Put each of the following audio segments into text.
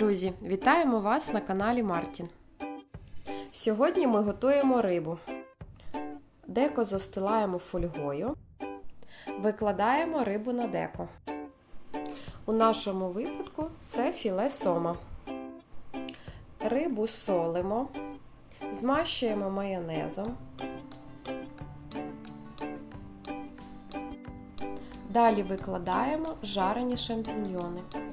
Друзі, вітаємо вас на каналі Мартін. Сьогодні ми готуємо рибу. Деко застилаємо фольгою, викладаємо рибу на деко. У нашому випадку це філе сома. Рибу солимо, змащуємо майонезом. Далі викладаємо жарені шампіньйони.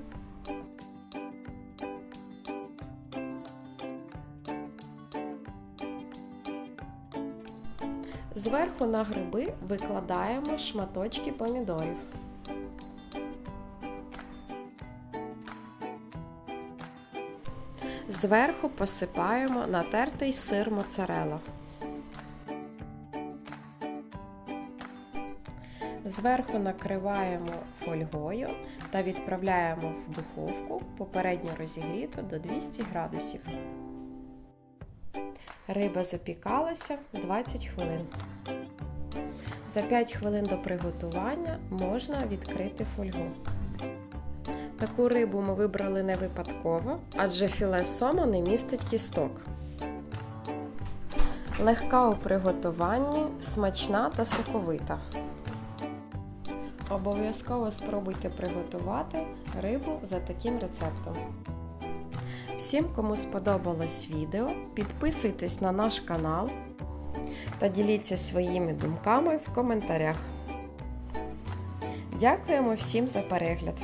Зверху на гриби викладаємо шматочки помідорів. Зверху посипаємо натертий сир моцарелла. Зверху накриваємо фольгою та відправляємо в духовку попередньо розігріту до 200 градусів. Риба запікалася 20 хвилин. За 5 хвилин до приготування можна відкрити фольгу. Таку рибу ми вибрали не випадково, адже філе сома не містить кісток. Легка у приготуванні, смачна та соковита. Обов'язково спробуйте приготувати рибу за таким рецептом. Всім, кому сподобалось відео, підписуйтесь на наш канал та діліться своїми думками в коментарях. Дякуємо всім за перегляд!